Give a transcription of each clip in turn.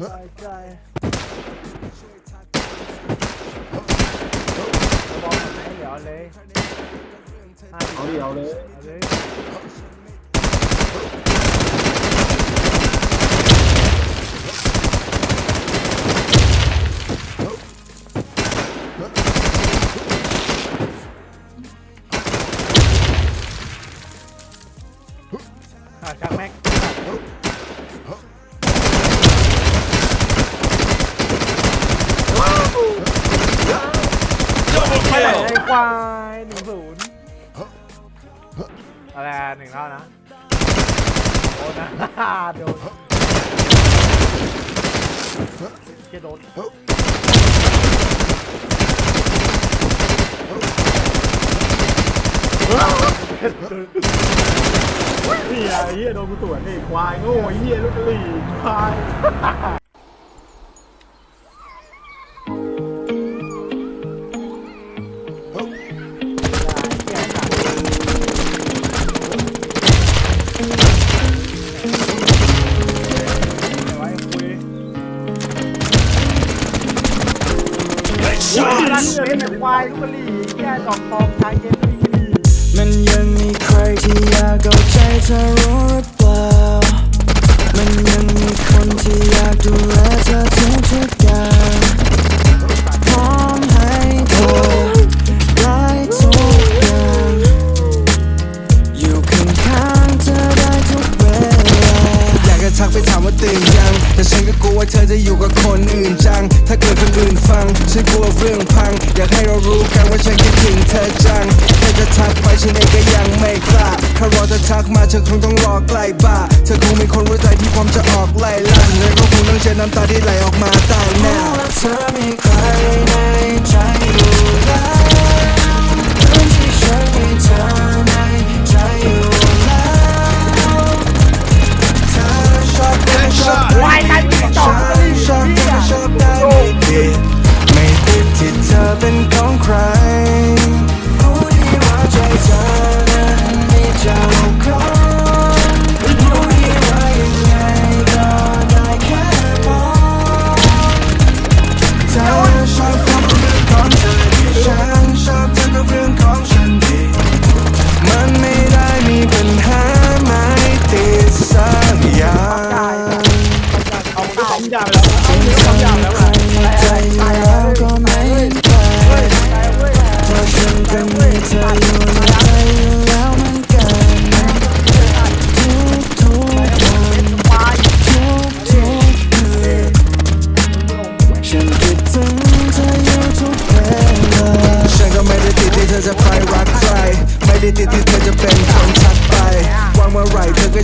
ใจใจบอกมันให้เหลือเลยห้าสิบ เอาดิเอาเลย เอาเลย ขาดกลางแม็กไอ้ ควายหนึ่งศูนย์อะไรอะหนึ่งเท่านะโดนนะโดนเจโดนนี่ไอ้เหี้ยโดนกูสวนนี่ควายโง่ไอ้เหี้ยลูกกะหรี่ควาย นเป็นควายลูกกะหรี่แค่ดอกทองชายเกมลูกกะหรี่มันยังมีใครที่อยากเอาใจเธอรู้หรือเปล่า มันยังมีคนที่อยากดูแลเธอทุกทุกอย่างพร้อมให้เธอได้ทุกอย่าง อยู่ข้างๆเธอได้ทุกเวลา อยากจะทักไปถามว่าตื่นยัง แต่ฉันก็กลัวว่าเธอจะอยู่กับคนอื่น ถ้าเกิดคนอื่นฟัง ฉันกลัวเรื่องพัง อยากให้เรารู้กันว่าฉันคิดถึงเธอจังแค่จะทักไปฉันเองก็ยังไม่กล้าถ้ารอเธอทักมาเธอคงต้องรอใกล้บ้า เธอคงเป็นคนรู้ใจที่พร้อมจะออกไล่ล่าเธอก็คงต้องเจ็น้ำตาที่ไหลออกมาใต้หน้าว่เธอมีใครนะ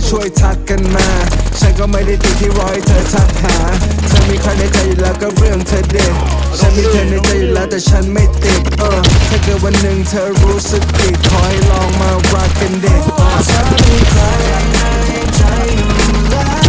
ช่วยทักกันมา ฉันก็ไม่ได้ติดที่รอให้เธอทักหาเธอมีใครในใจอยู่แล้วก็เรื่องเธอเด็ดฉันมีเธอในใจอยู่แล้วแต่ฉันไม่ติดเออถ้าเกิดวันหนึ่งเธอรู้สึกผิดขอให้ลองมารักกันเด็กเธอมีใครในใจอยู่